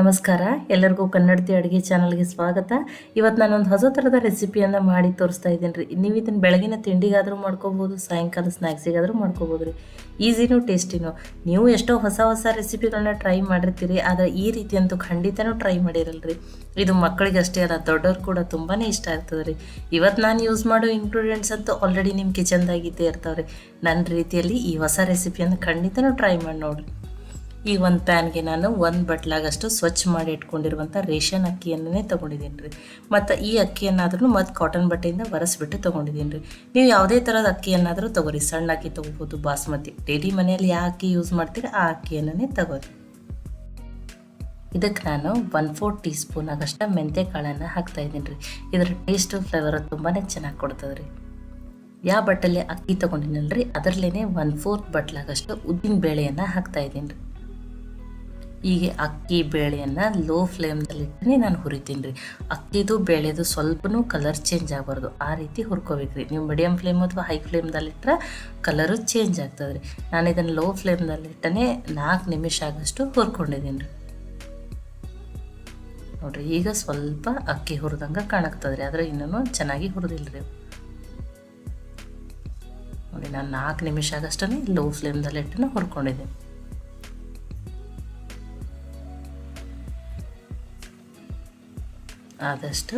ನಮಸ್ಕಾರ. ಎಲ್ಲರಿಗೂ ಕನ್ನಡತಿ ಅಡುಗೆ ಚಾನಲ್ಗೆ ಸ್ವಾಗತ. ಇವತ್ತು ನಾನೊಂದು ಹೊಸ ಥರದ ರೆಸಿಪಿಯನ್ನು ಮಾಡಿ ತೋರಿಸ್ತಾ ಇದ್ದೀನಿ ರೀ ನೀವು ಇದನ್ನು ಬೆಳಗಿನ ತಿಂಡಿಗಾದರೂ ಮಾಡ್ಕೋಬೋದು, ಸಾಯಂಕಾಲ ಸ್ನ್ಯಾಕ್ಸಿಗಾದರೂ ಮಾಡ್ಕೋಬೋದು ರೀ. ಈಸಿನೂ ಟೇಸ್ಟಿನೂ. ನೀವು ಎಷ್ಟೋ ಹೊಸ ಹೊಸ ರೆಸಿಪಿಗಳನ್ನ ಟ್ರೈ ಮಾಡಿರ್ತೀರಿ, ಆದರೆ ಈ ರೀತಿ ಅಂತೂ ಖಂಡಿತನೂ ಟ್ರೈ ಮಾಡಿರಲ್ರಿ. ಇದು ಮಕ್ಕಳಿಗೆ ಅಷ್ಟೇ ಅಲ್ಲ, ದೊಡ್ಡವ್ರು ಕೂಡ ತುಂಬಾ ಇಷ್ಟ ಆಗ್ತದೆ ರೀ. ಇವತ್ತು ನಾನು ಯೂಸ್ ಮಾಡೋ ಇಂಗ್ರೀಡಿಯೆಂಟ್ಸ್ ಅಂತೂ ಆಲ್ರೆಡಿ ನಿಮ್ಮ ಕಿಚನ್ದಾಗಿದ್ದೇ ಇರ್ತಾವೆ ರೀ ನನ್ನ ರೀತಿಯಲ್ಲಿ ಈ ಹೊಸ ರೆಸಿಪಿಯನ್ನು ಖಂಡಿತನೂ ಟ್ರೈ ಮಾಡಿ ನೋಡಿರಿ. ಈ ಒಂದು ಪ್ಯಾನ್ಗೆ ನಾನು ಒಂದು ಬಟ್ಲಾಗಷ್ಟು ಸ್ವಚ್ಛ ಮಾಡಿ ಇಟ್ಕೊಂಡಿರುವಂಥ ರೇಷನ್ ಅಕ್ಕಿಯನ್ನೇ ತೊಗೊಂಡಿದ್ದೀನಿ ರೀ. ಮತ್ತು ಈ ಅಕ್ಕಿಯನ್ನಾದ್ರೂ ಮತ್ತು ಕಾಟನ್ ಬಟ್ಟೆಯಿಂದ ಒರೆಸ್ಬಿಟ್ಟು ತೊಗೊಂಡಿದ್ದೀನಿ ರೀ. ನೀವು ಯಾವುದೇ ಥರದ ಅಕ್ಕಿಯನ್ನಾದರೂ ತೊಗೊರಿ. ಸಣ್ಣ ಅಕ್ಕಿ ತೊಗೋಬೋದು, ಬಾಸ್ಮತಿ. ಡೈಲಿ ಮನೆಯಲ್ಲಿ ಯಾವ ಅಕ್ಕಿ ಯೂಸ್ ಮಾಡ್ತೀರಿ ಆ ಅಕ್ಕಿಯನ್ನೇ ತಗೋರಿ. ಇದಕ್ಕೆ ನಾನು ಒನ್ ಫೋರ್ ಟೀ ಸ್ಪೂನ್ ಆಗಷ್ಟು ಮೆಂತ್ಯ ಕಾಳನ್ನು ಹಾಕ್ತಾ ಇದ್ದೀನಿ ರೀ. ಇದರ ಟೇಸ್ಟು ಫ್ಲೇವರ್ ತುಂಬಾ ಚೆನ್ನಾಗಿ ಕೊಡ್ತದೆ ರೀ. ಯಾವ ಬಟ್ಟಲೆ ಅಕ್ಕಿ ತೊಗೊಂಡಿನಲ್ರಿ? ಅದರಲ್ಲೇ ಒನ್ ಫೋರ್ತ್ ಬಟ್ಲಾಗಷ್ಟು ಉದ್ದಿನ ಬೇಳೆಯನ್ನು ಹಾಕ್ತಾ ಇದ್ದೀನಿ ರೀ. ಹೀಗೆ ಅಕ್ಕಿ ಬೇಳೆಯನ್ನು ಲೋ ಫ್ಲೇಮ್ದಲ್ಲಿ ಇಟ್ಟರೆ ನಾನು ಹುರಿತೀನಿ ರೀ. ಅಕ್ಕಿದು ಬೇಳೆದು ಸ್ವಲ್ಪನೂ ಕಲರ್ ಚೇಂಜ್ ಆಗಬಾರ್ದು. ಆ ರೀತಿ ಹುರ್ಕೋಬೇಕು ರೀ. ನೀವು ಮೀಡಿಯಮ್ ಫ್ಲೇಮ್ ಅಥವಾ ಹೈ ಫ್ಲೇಮ್ದಲ್ಲಿಟ್ಟರೆ ಕಲರು ಚೇಂಜ್ ಆಗ್ತದೆ ರೀ. ನಾನು ಇದನ್ನು ಲೋ ಫ್ಲೇಮ್ದಲ್ಲಿಟ್ಟನೇ ನಾಲ್ಕು ನಿಮಿಷ ಆಗಷ್ಟು ಹುರ್ಕೊಂಡಿದ್ದೀನಿ ರೀ. ನೋಡಿರಿ, ಈಗ ಸ್ವಲ್ಪ ಅಕ್ಕಿ ಹುರಿದಂಗೆ ಕಾಣಕ್ತದೆ ರೀ. ಆದರೆ ಇನ್ನೂ ಚೆನ್ನಾಗಿ ಹುರಿದಿಲ್ಲ ರೀ. ನೋಡಿ, ನಾನು ನಾಲ್ಕು ನಿಮಿಷ ಆಗಷ್ಟೇ ಲೋ ಫ್ಲೇಮ್ದಲ್ಲಿ ಇಟ್ಟು ಹುರ್ಕೊಂಡಿದ್ದೀನಿ. ಆದಷ್ಟು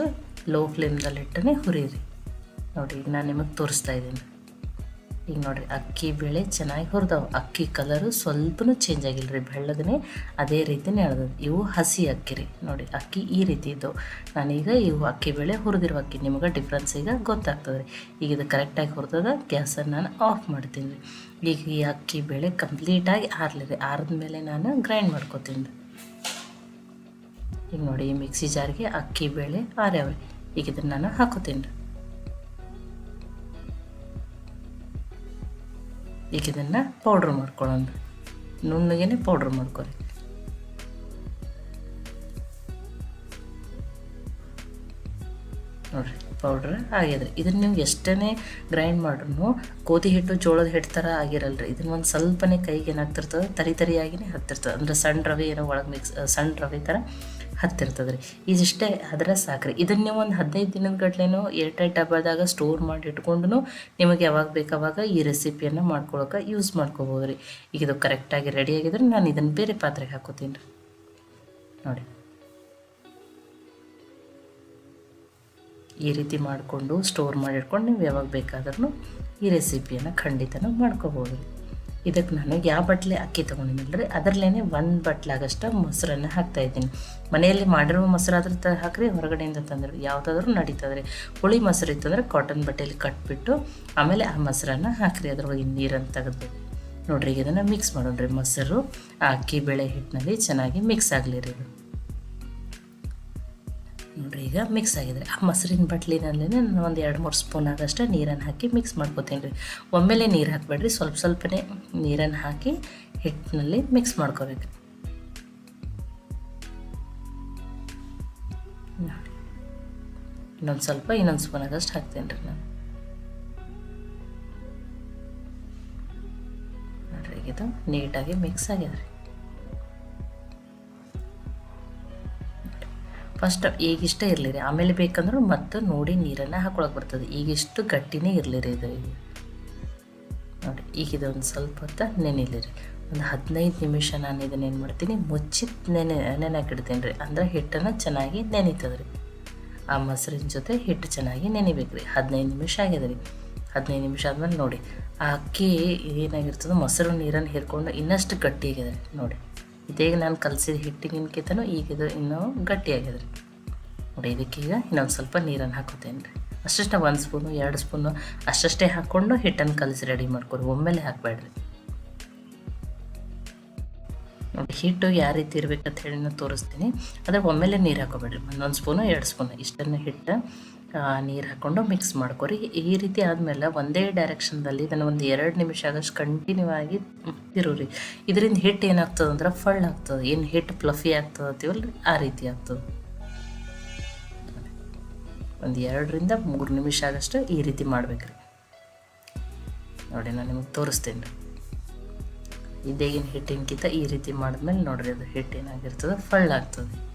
ಲೋ ಫ್ಲೇಮ್ದಲ್ಲಿಟ್ಟನೆ ಹುರಿರಿ ನೋಡಿ, ಈಗ ನಾನು ನಿಮಗೆ ತೋರಿಸ್ತಾ ಇದ್ದೀನಿ. ಈಗ ನೋಡಿರಿ, ಅಕ್ಕಿ ಬೇಳೆ ಚೆನ್ನಾಗಿ ಹುರಿದವು. ಅಕ್ಕಿ ಕಲರು ಸ್ವಲ್ಪನೂ ಚೇಂಜ್ ಆಗಿಲ್ಲ ರೀ ಬೆಳ್ಳದನೇ ಅದೇ ರೀತಿನೇ ಹೇಳ್ದು ಇವು ಹಸಿ ಅಕ್ಕಿ ರೀ. ನೋಡಿ, ಅಕ್ಕಿ ಈ ರೀತಿ ಇದ್ದವು. ನಾನೀಗ ಇವು ಅಕ್ಕಿ ಬೇಳೆ ಹುರಿದಿರೋ ಅಕ್ಕಿ, ನಿಮಗೆ ಡಿಫ್ರೆನ್ಸ್ ಈಗ ಗೊತ್ತಾಗ್ತದೆ ರೀ. ಈಗ ಇದು ಕರೆಕ್ಟಾಗಿ ಹುರಿದದ ಗ್ಯಾಸನ್ನು ನಾನು ಆಫ್ ಮಾಡ್ತೀನಿ ರೀ. ಈಗ ಈ ಅಕ್ಕಿ ಬೇಳೆ ಕಂಪ್ಲೀಟಾಗಿ ಆರ್ಲಿ ರೀ. ಆರಿದ ಮೇಲೆ ನಾನು ಗ್ರೈಂಡ್ ಮಾಡ್ಕೊತೀನಿ ಈಗ ನೋಡಿ, ಈ ಮಿಕ್ಸಿ ಜಾರ್ಗೆ ಅಕ್ಕಿ, ಬೇಳೆ ಆರ್ಯಾವೆ ಈಗ ಇದನ್ನು ನಾನು ಹಾಕೋತೀನಿ ಈಗ ಇದನ್ನು ಪೌಡ್ರ್ ಮಾಡ್ಕೊಳ್ಳೋಣ. ನುಣ್ಣಗೇನೆ ಪೌಡ್ರ್ ಮಾಡ್ಕೊರಿ ನೋಡಿರಿ ಪೌಡ್ರ್ ಆಗ್ಯದ್ರಿ ಇದನ್ನು ನೀವು ಎಷ್ಟೇ ಗ್ರೈಂಡ್ ಮಾಡ್ರು ಗೋಧಿ ಹಿಟ್ಟು, ಜೋಳದ ಹಿಟ್ಟು ಥರ ಆಗಿರಲ್ರಿ. ಇದನ್ನ ಒಂದು ಸ್ವಲ್ಪನೇ ಕೈಗೆ ಏನಾಗ್ತಿರ್ತದೆ ತರಿ ತರಿಯಾಗಿನೇ ಹತ್ತಿರ್ತದೆ ಅಂದರೆ ಸಣ್ಣ ರವೆ ಏನೋ ಒಳಗೆ ಮಿಕ್ಸ್ ಸಣ್ಣ ರವೆ ಥರ. ಹತ್ತಿರ್ತದೆ ರೀ ಇದಿಷ್ಟೇ ಅದರ ಸಾಕ್ರಿ. ಇದನ್ನು ನೀವು ಒಂದು ಹದಿನೈದು ದಿನದ ಗಟ್ಲೆನೂ ಏರ್ ಡಬ್ಬದಾಗ ಸ್ಟೋರ್ ಮಾಡಿ ಇಟ್ಕೊಂಡು ನಿಮಗೆ ಯಾವಾಗ ಬೇಕಾವಾಗ ಈ ರೆಸಿಪಿಯನ್ನು ಮಾಡ್ಕೊಳಕ್ಕೆ ಯೂಸ್ ಮಾಡ್ಕೋಬೋದು ರೀ ಈಗ ಇದು ಕರೆಕ್ಟಾಗಿ ರೆಡಿ ಆಗಿದ್ರೆ ನಾನು ಇದನ್ನು ಬೇರೆ ಪಾತ್ರೆಗೆ ಹಾಕೋತೀನಿ. ರೀ ನೋಡಿ. ಈ ರೀತಿ ಮಾಡಿಕೊಂಡು ಸ್ಟೋರ್ ಮಾಡಿ ಇಟ್ಕೊಂಡು ನೀವು ಯಾವಾಗ ಬೇಕಾದ್ರೂ ಈ ರೆಸಿಪಿಯನ್ನು ಖಂಡಿತನೂ ಮಾಡ್ಕೋಬೋದು ಇದಕ್ಕೆ ನಾನು ಯಾವ ಬಟ್ಲೆ ಅಕ್ಕಿ ತೊಗೊಂಡಿನಲ್ರಿ ಅದರಲ್ಲೇ ಒಂದು ಬಟ್ಲಾಗಷ್ಟು ಮೊಸರನ್ನು ಹಾಕ್ತಾಯಿದ್ದೀನಿ ಮನೆಯಲ್ಲಿ ಮಾಡಿರೋ ಮೊಸರಾದ್ರೆ ತ ಹಾಕ್ರಿ, ಹೊರಗಡೆಯಿಂದ ತಂದರೆ ಯಾವುದಾದ್ರೂ ನಡೀತದ್ರಿ. ಹುಳಿ ಮೊಸರು ಇತ್ತಂದ್ರೆ ಕಾಟನ್ ಬಟ್ಟೆಯಲ್ಲಿ ಕಟ್ಬಿಟ್ಟು ಆಮೇಲೆ ಆ ಮೊಸರನ್ನು ಹಾಕ್ರಿ, ಅದ್ರೊಳಗೆ ನೀರನ್ನು ತೆಗೆದು. ನೋಡ್ರಿ ಈಗ ಇದನ್ನು ಮಿಕ್ಸ್ ಮಾಡೋಣ್ರಿ. ಮೊಸರು ಆ ಅಕ್ಕಿ, ಬೇಳೆ ಹಿಟ್ಟಿನಲ್ಲಿ ಚೆನ್ನಾಗಿ ಮಿಕ್ಸ್ ಆಗಲಿ ರೀ ಇದು. ನೋಡಿರಿ, ಈಗ ಮಿಕ್ಸ್ ಆಗಿದೆ ಆ ಮೊಸರಿನ ಬಟ್ಲಿನಲ್ಲೇ ನಾನು ಒಂದು ಎರಡು, ಮೂರು ಸ್ಪೂನ್ ಆದಷ್ಟು ನೀರನ್ನು ಹಾಕಿ ಮಿಕ್ಸ್ ಮಾಡ್ಕೋತೀನಿ ರೀ. ಒಮ್ಮೆಲೆ ನೀರು ಹಾಕಬೇಡ್ರಿ, ಸ್ವಲ್ಪ ಸ್ವಲ್ಪನೇ ನೀರನ್ನು ಹಾಕಿ ಹಿಟ್ಟಿನಲ್ಲಿ ಮಿಕ್ಸ್ ಮಾಡ್ಕೋಬೇಕು. ಇನ್ನೊಂದು ಸ್ವಲ್ಪ, ಇನ್ನೊಂದು ಸ್ಪೂನ್ ಆದಷ್ಟು ಹಾಕ್ತೀನಿ ರೀ ನಾನು. ನೋಡ್ರಿ, ಈಗ ಇದು ನೀಟಾಗಿ ಮಿಕ್ಸ್ ಆಗಿದೆ ರೀ. ಫಸ್ಟ್ ಈಗಿಷ್ಟ ಇರಲಿರಿ ಆಮೇಲೆ ಬೇಕಂದ್ರೆ ಮತ್ತೆ ನೋಡಿ ನೀರನ್ನು ಹಾಕೊಳಕ್ಕೆ ಬರ್ತದೆ. ಈಗಿಷ್ಟು ಗಟ್ಟಿನೇ ಇರಲಿರಿ ಇದು ನೋಡಿ, ಈಗ ಇದೊಂದು ಸ್ವಲ್ಪ ಹೊತ್ತು ನೆನೆಲಿರಿ ಒಂದು ಹದಿನೈದು ನಿಮಿಷ ನಾನು ಇದನ್ನ ಏನು ಮಾಡ್ತೀನಿ ಮುಚ್ಚಿ ನೆನೆ ನೆನೆಕಿಡ್ತೀನಿ ರೀ. ಅಂದ್ರೆ ಹಿಟ್ಟನ್ನು ಚೆನ್ನಾಗಿ ನೆನೀತದೆ ರೀ. ಆ ಮೊಸರಿನ ಜೊತೆ ಹಿಟ್ಟು ಚೆನ್ನಾಗಿ ನೆನಿಬೇಕು ರೀ. ಹದಿನೈದು ನಿಮಿಷ ಆಗಿದೆ ರೀ. ಹದಿನೈದು ನಿಮಿಷ ಆದಮೇಲೆ ನೋಡಿ, ಆ ಅಕ್ಕಿ ಏನಾಗಿರ್ತದೆ ಮೊಸರು ನೀರನ್ನು ಹೀರ್ಕೊಂಡು ಇನ್ನಷ್ಟು ಗಟ್ಟಿ ಆಗಿದೆ ರೀ ನೋಡಿ ಇದೇಗ ನಾನು ಕಲಸಿದ ಹಿಟ್ಟಿಗಿನ್ಕಿಂತನೂ ಈಗ ಇದು ಇನ್ನೂ ಗಟ್ಟಿಯಾಗಿದೆ ರೀ ನೋಡಿ ಇದಕ್ಕೀಗ ಇನ್ನೊಂದು ಸ್ವಲ್ಪ ನೀರನ್ನು ಹಾಕೋತೇನೆ ರೀ. ಅಷ್ಟೇ ಒಂದು ಸ್ಪೂನು, ಎರಡು ಸ್ಪೂನು, ಅಷ್ಟಷ್ಟೇ ಹಾಕ್ಕೊಂಡು ಹಿಟ್ಟನ್ನು ಕಲಸಿ ರೆಡಿ ಮಾಡ್ಕೊರಿ. ಒಮ್ಮೆಲೆ ಹಾಕಬೇಡ್ರಿ. ನೋಡಿ, ಹಿಟ್ಟು ಯಾವ ರೀತಿ ಇರ್ಬೇಕಂತ ಹೇಳಿ ನಾನು ತೋರಿಸ್ತೀನಿ. ಅದ್ರ ಒಮ್ಮೆಲೆ ನೀರು ಹಾಕೋಬೇಡ್ರಿ. ಒಂದೊಂದು ಸ್ಪೂನು, ಎರಡು ಸ್ಪೂನು, ಇಷ್ಟನ್ನು ಹಿಟ್ಟು ನೀರು ಹಾಕ್ಕೊಂಡು ಮಿಕ್ಸ್ ಮಾಡ್ಕೊರಿ. ಈ ರೀತಿ ಆದಮೇಲೆ ಒಂದೇ ಡೈರೆಕ್ಷನ್ದಲ್ಲಿ ಇದನ್ನು ಒಂದು ಎರಡು ನಿಮಿಷ ಆದಷ್ಟು ಕಂಟಿನ್ಯೂ ಆಗಿ ತಿರುವ್ರಿ ಇದರಿಂದ ಹಿಟ್ಟು ಏನಾಗ್ತದೆ ಅಂದ್ರೆ ಫಳ್ ಆಗ್ತದೆ. ಏನು ಹಿಟ್ಟು ಪ್ಲಫಿ ಆಗ್ತದೆ ಅಂತೀವಲ್ಲ ಆ ರೀತಿ ಆಗ್ತದೆ. ಒಂದು ಎರಡರಿಂದ ಮೂರು ನಿಮಿಷ ಆದಷ್ಟು ಈ ರೀತಿ ಮಾಡ್ಬೇಕ್ರಿ. ನೋಡಿ, ನಾನು ನಿಮಗೆ ತೋರಿಸ್ತೇನೆ. ರೀ ಇದೇಗಿನ ಹಿಟ್ಟಿನಕಿಂತ ಈ ರೀತಿ ಮಾಡಿದ್ಮೇಲೆ ನೋಡ್ರಿ ಅದು ಹಿಟ್ಟು ಏನಾಗಿರ್ತದೆ ಫಳ್ಳಾಗ್ತದೆ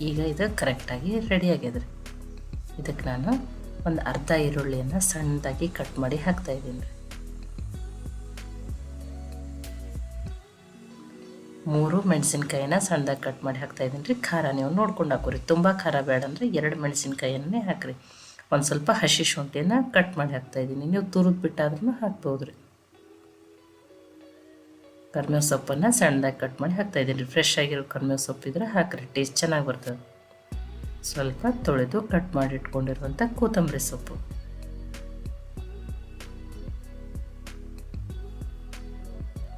ಈಗ ಇದು ಕರೆಕ್ಟಾಗಿ ರೆಡಿ ಆಗ್ಯದ್ರಿ. ಇದಕ್ಕೆ ನಾನು ಒಂದು ಅರ್ಧ ಈರುಳ್ಳಿಯನ್ನು ಸಣ್ಣದಾಗಿ ಕಟ್ ಮಾಡಿ ಹಾಕ್ತಾ ಇದ್ದೀನಿ ರೀ. ಮೂರು ಮೆಣಸಿನಕಾಯಿನ ಸಣ್ಣದಾಗಿ ಕಟ್ ಮಾಡಿ ಹಾಕ್ತಾ ಇದ್ದೀನಿ ರೀ. ಖಾರ ನೀವು ನೋಡ್ಕೊಂಡು ಹಾಕೋರಿ. ತುಂಬ ಖಾರ ಬೇಡ ಅಂದರೆ ಎರಡು ಮೆಣಸಿನಕಾಯಿಯನ್ನೇ ಹಾಕ್ರಿ. ಒಂದು ಸ್ವಲ್ಪ ಹಸಿ ಶುಂಠಿಯನ್ನು ಕಟ್ ಮಾಡಿ ಹಾಕ್ತಾ ಇದ್ದೀನಿ. ನೀವು ತುರಿದು ಬಿಟ್ಟಾದ್ರೂ ಹಾಕ್ಬೋದು ರೀ ಕರ್ಮೇವು ಸೊಪ್ಪನ್ನು ಸಣ್ಣದಾಗಿ ಕಟ್ ಮಾಡಿ ಹಾಕ್ತಾ ಇದ್ದೀನಿ. ಫ್ರೆಶ್ ಆಗಿರೋ ಕರ್ಮೇವು ಸೊಪ್ಪಿದ್ರೆ ಹಾಕ್ರಿ. ಟೇಸ್ಟ್ ಚೆನ್ನಾಗಿ ಬರ್ತದೆ. ಸ್ವಲ್ಪ ತೊಳೆದು ಕಟ್ ಮಾಡಿ ಇಟ್ಕೊಂಡಿರುವಂಥ ಕೊತ್ತಂಬರಿ ಸೊಪ್ಪು.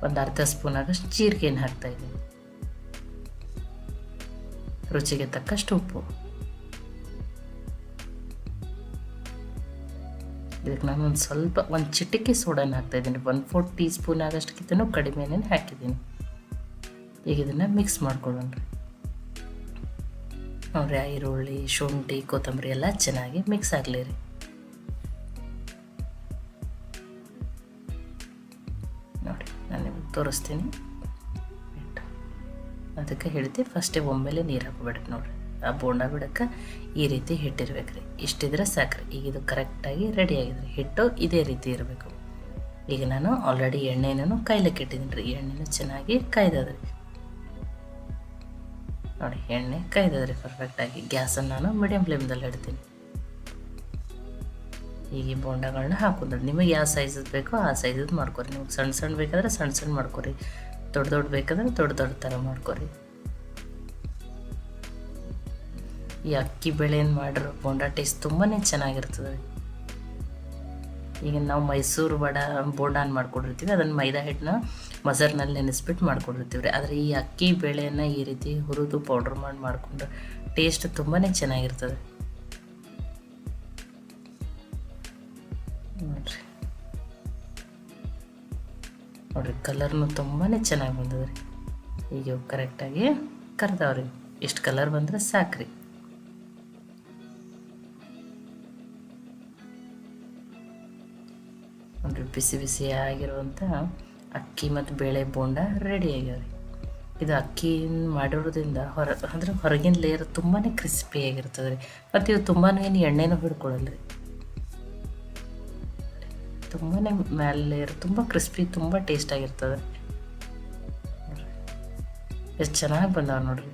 ಒಂದು ಅರ್ಧ ಸ್ಪೂನ್ ಆಗಷ್ಟು ಜೀರಿಗೆಯನ್ನು ಹಾಕ್ತಾ ಇದ್ದೀನಿ. ರುಚಿಗೆ ತಕ್ಕಷ್ಟು ಉಪ್ಪು. ಇದಕ್ಕೆ ನಾನು ಒಂದು ಸ್ವಲ್ಪ, ಒಂದು ಚಿಟಿಕೆ ಸೋಡಾನ ಹಾಕ್ತಾಯಿದ್ದೀನಿ. ಒನ್ ಫೋರ್ ಟೀ ಸ್ಪೂನ್ ಆಗಷ್ಟಕ್ಕಿಂತನೂ ಕಡಿಮೆನೇ ಹಾಕಿದ್ದೀನಿ. ಈಗ ಇದನ್ನು ಮಿಕ್ಸ್ ಮಾಡ್ಕೊಳ್ಳೋಣ ನೋಡ್ರಿ, ಈರುಳ್ಳಿ, ಶುಂಠಿ, ಕೊತ್ತಂಬರಿ ಎಲ್ಲ ಚೆನ್ನಾಗಿ ಮಿಕ್ಸ್ ಆಗಲಿ ರೀ. ನೋಡಿ ನಾನು ನಿಮಗೆ ತೋರಿಸ್ತೀನಿ. ಅದಕ್ಕೆ ಹೇಳ್ತೀವಿ ಫಸ್ಟೇ ಒಮ್ಮೆಲೆ ನೀರು ಹಾಕ್ಬೇಡ್ರಿ ನೋಡ್ರಿ. ಆ ಬೋಂಡ ಬಿಡಕ್ಕೆ ಈ ರೀತಿ ಹಿಟ್ಟಿರ್ಬೇಕು ರೀ ಇಷ್ಟಿದ್ರೆ ರೀ ಈಗ ಇದು ಕರೆಕ್ಟಾಗಿ ರೆಡಿ ಆಗಿದೆ ಹಿಟ್ಟು ಇದೇ ರೀತಿ ಇರಬೇಕು. ಈಗ ನಾನು ಆಲ್ರೆಡಿ ಎಣ್ಣೆನೂ ಕಾಯ್ಲಿಕ್ಕೆ ಇಟ್ಟಿದ್ದೀನಿ ರೀ. ಎಣ್ಣೆನೂ ಚೆನ್ನಾಗಿ ಕಾಯ್ದದ್ರಿ. ನೋಡಿ, ಎಣ್ಣೆ ಕಾಯ್ದದ್ರಿ ಪರ್ಫೆಕ್ಟಾಗಿ ಗ್ಯಾಸನ್ನು ನಾನು ಮೀಡಿಯಮ್ ಫ್ಲೇಮ್ದಲ್ಲಿ ಇಡ್ತೀನಿ. ಈಗ ಈ ಬೋಂಡಗಳನ್ನ ಹಾಕೋದ್ರಿ. ನಿಮಗೆ ಯಾವ ಸೈಜದ್ ಬೇಕೋ ಆ ಸೈಜದ್ದು ಮಾಡ್ಕೊರಿ. ನಿಮ್ಗೆ ಸಣ್ಣ ಸಣ್ಣ ಬೇಕಾದ್ರೆ ಸಣ್ಣ ಸಣ್ಣ ಮಾಡ್ಕೊರಿ. ದೊಡ್ಡ ದೊಡ್ಡ ಬೇಕಾದ್ರೆ ದೊಡ್ಡ ದೊಡ್ಡ ಥರ ಮಾಡ್ಕೊರಿ. ಈ ಅಕ್ಕಿ ಬೇಳೆಯನ್ನು ಮಾಡಿರೋ? ಬೋಂಡ ಟೇಸ್ಟ್ ತುಂಬಾ ಚೆನ್ನಾಗಿರ್ತದೆ. ಈಗ ನಾವು ಮೈಸೂರು ವಡ ಬೋಂಡಾನ ಮಾಡ್ಕೊಂಡಿರ್ತೀವಿ. ಅದನ್ನು ಮೈದಾ ಹಿಟ್ಟನ್ನ ಮೊಸರಿನಲ್ಲಿ ನೆನೆಸ್ಬಿಟ್ಟು ಮಾಡ್ಕೊಂಡಿರ್ತೀವಿ ರೀ ಆದರೆ ಈ ಅಕ್ಕಿ ಬೇಳೆಯನ್ನು ಈ ರೀತಿ ಹುರಿದು ಪೌಡ್ರ್ ಮಾಡಿ ಮಾಡಿಕೊಂಡ್ರೆ ಟೇಸ್ಟ್ ತುಂಬಾ ಚೆನ್ನಾಗಿರ್ತದೆ. ನೋಡ್ರಿ. ನೋಡ್ರಿ ಕಲರ್ನು ತುಂಬಾ ಚೆನ್ನಾಗಿ ಬಂದದ್ರಿ. ಈಗ ಕರೆಕ್ಟಾಗಿ ಕರ್ದವ್ರಿ. ಎಷ್ಟು ಕಲರ್ ಬಂದ್ರೆ ಸಾಕ್ರಿ. ನೋಡ್ರಿ ಬಿಸಿ ಬಿಸಿ ಆಗಿರುವಂಥ ಅಕ್ಕಿ ಮತ್ತು ಬೇಳೆ ಬೋಂಡ ರೆಡಿ ಆಗ್ಯಾವ್ರಿ. ಇದು ಅಕ್ಕಿ ಮಾಡಿರೋದ್ರಿಂದ ಹೊರ, ಅಂದರೆ ಹೊರಗಿನ ಲೇಯರ್ ತುಂಬಾ ಕ್ರಿಸ್ಪಿಯಾಗಿರ್ತದೆ ರೀ ಮತ್ತು ಇವು ತುಂಬಾ ಏನು ಎಣ್ಣೆನೂ ಹಿಡ್ಕೊಳ್ಳಲ್ಲ ರೀ ತುಂಬಾ ಮ್ಯಾಲ ಲೇಯರ್ ತುಂಬ ಕ್ರಿಸ್ಪಿ ತುಂಬ ಟೇಸ್ಟ್ ಆಗಿರ್ತದೆ. ಎಷ್ಟು ಚೆನ್ನಾಗಿ ಬಂದಾವೆ ನೋಡ್ರಿ.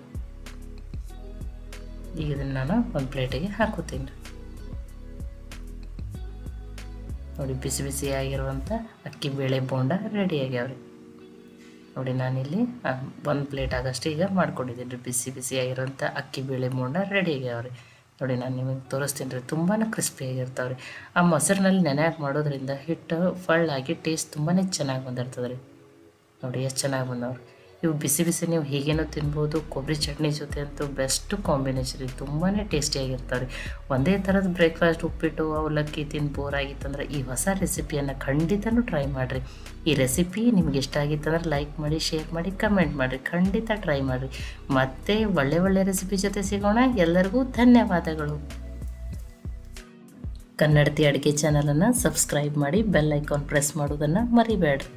ಈಗ ಇದನ್ನು ನಾನು ಒಂದು ಪ್ಲೇಟಿಗೆ ಹಾಕೋತೀನಿ. ರೀ ನೋಡಿ, ಬಿಸಿ ಬಿಸಿ ಆಗಿರುವಂಥ ಅಕ್ಕಿ ಬೇಳೆ ಬೋಂಡ ರೆಡಿ ಆಗ್ಯಾವ್ರಿ ನೋಡಿ, ನಾನಿಲ್ಲಿ ಒಂದು ಪ್ಲೇಟ್ ಆಗಷ್ಟು ಈಗ ಮಾಡ್ಕೊಂಡಿದ್ದೀನಿ. ರೀ ಬಿಸಿ ಬಿಸಿ ಆಗಿರುವಂಥ ಅಕ್ಕಿ ಬೇಳೆ ಬೋಂಡ ರೆಡಿ ಆಗ್ಯಾವ್ರಿ ನೋಡಿ, ನಾನು ನಿಮಗೆ ತೋರಿಸ್ತೀನಿ ರೀ ತುಂಬಾ ಕ್ರಿಸ್ಪಿಯಾಗಿರ್ತಾವೆ ರೀ ಆ ಮೊಸರಿನಲ್ಲಿ ನೆನೆ ಹಾಕಿ ಮಾಡೋದ್ರಿಂದ ಹಿಟ್ಟು ಫಳ್ಳಾಗಿ ಟೇಸ್ಟ್ ತುಂಬಾ ಚೆನ್ನಾಗಿ ಬಂದಿರ್ತದೆ ರೀ ನೋಡಿ, ಎಷ್ಟು ಚೆನ್ನಾಗಿ ಬಂದವ್ರಿ. ಇವು ಬಿಸಿ ಬಿಸಿ ನೀವು ಹೀಗೇನೂ ತಿನ್ಬೋದು, ಕೊಬ್ಬರಿ ಚಟ್ನಿ ಜೊತೆ ಅಂತೂ ಬೆಸ್ಟ್ ಕಾಂಬಿನೇಷನ್ ರೀ. ತುಂಬಾ ಟೇಸ್ಟಿಯಾಗಿರ್ತಾವೆ ರೀ. ಒಂದೇ ಥರದ ಬ್ರೇಕ್ಫಾಸ್ಟ್ ಉಪ್ಪಿಟ್ಟು, ಅವಲಕ್ಕಿ ತಿಂದು ಬೋರ್ ಆಗಿತ್ತಂದ್ರೆ ಈ ಹೊಸ ರೆಸಿಪಿಯನ್ನು ಖಂಡಿತನೂ ಟ್ರೈ ಮಾಡಿರಿ. ಈ ರೆಸಿಪಿ ನಿಮ್ಗೆ ಇಷ್ಟ ಆಗಿತ್ತಂದ್ರೆ ಲೈಕ್ ಮಾಡಿ ಶೇರ್ ಮಾಡಿ ಕಮೆಂಟ್ ಮಾಡಿರಿ. ಖಂಡಿತ ಟ್ರೈ ಮಾಡಿರಿ. ಮತ್ತೆ ಒಳ್ಳೆ ಒಳ್ಳೆ ರೆಸಿಪಿ ಜೊತೆ ಸಿಗೋಣ. ಎಲ್ಲರಿಗೂ ಧನ್ಯವಾದಗಳು. ಕನ್ನಡತಿ ಅಡುಗೆ ಚಾನಲನ್ನು ಸಬ್ಸ್ಕ್ರೈಬ್ ಮಾಡಿ ಬೆಲ್ ಐಕಾನ್ ಪ್ರೆಸ್ ಮಾಡೋದನ್ನು ಮರಿಬೇಡ್ರಿ.